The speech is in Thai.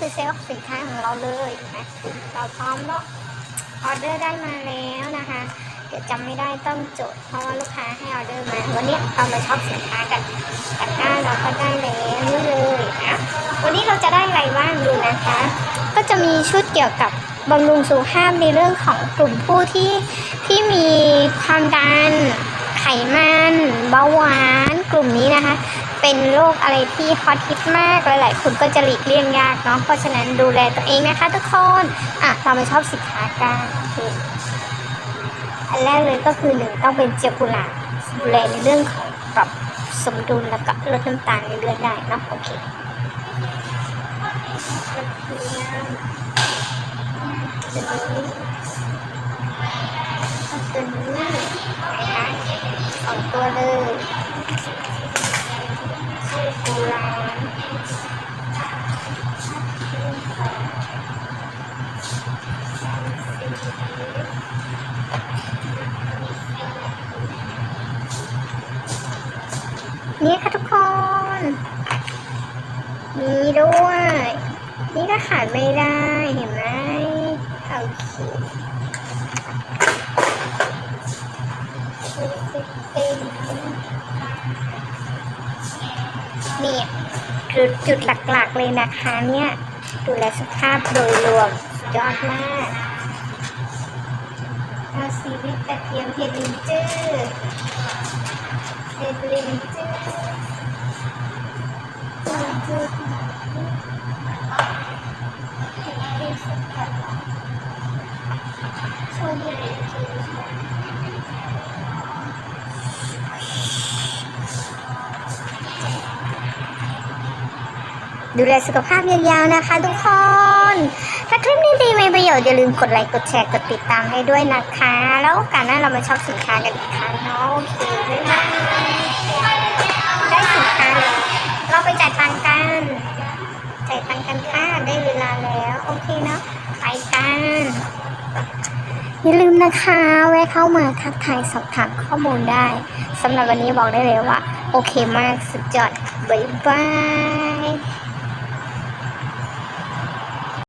คือเซลล์สินค้าของเราเลยนะเราพร้อมแล้วออเดอร์ได้มาแล้วนะคะ เดี๋ยวจำไม่ได้ต้องจดเพราะว่าลูกค้าให้ออเดอร์มา วันนี้เรามาช็อปสินค้ากันตะกร้าเราก็ได้แล้วนี่เลยนะวันนี้เราจะได้อะไรบ้างดูนะคะ ก็จะมีชุดเกี่ยวกับบำรุงสุขภาพในเรื่องของกลุ่มผู้ที่ที่มีความดันไขมันเบาหวานกลุ่มนี้นะคะ เป็นโรคอะไรที่ฮอตฮิตมากหลายๆคนก็จะหลีกเลี่ยงยากเนาะเพราะฉะนั้นดูแลตัวเองนะคะทุกคนอะเรามาชอบสินค้ากันโอเคอันแรกเลยก็คือหนึ่งต้องเป็นเจลกุหลาบดูแลในเรื่องของปรับสมดุลแล้วก็ลดน้ำตาลในเลือดได้เนาะโอเคตัวนี้ นี่ค่ะทุกคน มีด้วย นี่ก็ขาดไม่ได้เห็นไหมโอเคเนี่ยจุดจุดหลักๆเลยนะคะเนี่ยดูแลสุขภาพโดยรวมยอดมากเอาซีวิตกระเทียมเฮลินเจอร์ ดูแลสุขภาพยาวๆนะคะทุกคน ถ้าคลิปนี้ดีมีประโยชน์อย่าลืมกดไลค์ กดแชร์ กดติดตามให้ด้วยนะคะ แล้วโอกาสหน้าเรามาช็อปสินค้ากันอีกครั้งเนาะโอเคบ๊ายบาย จ่ายตังกันค่ะได้เวลาแล้ว โอเคเนาะไปกันอย่าลืมนะคะแวะเข้ามาทักทายสอบถามข้อมูลได้สำหรับวันนี้บอกได้เลยว่า โอเคมากสุดยอด บ๊ายบาย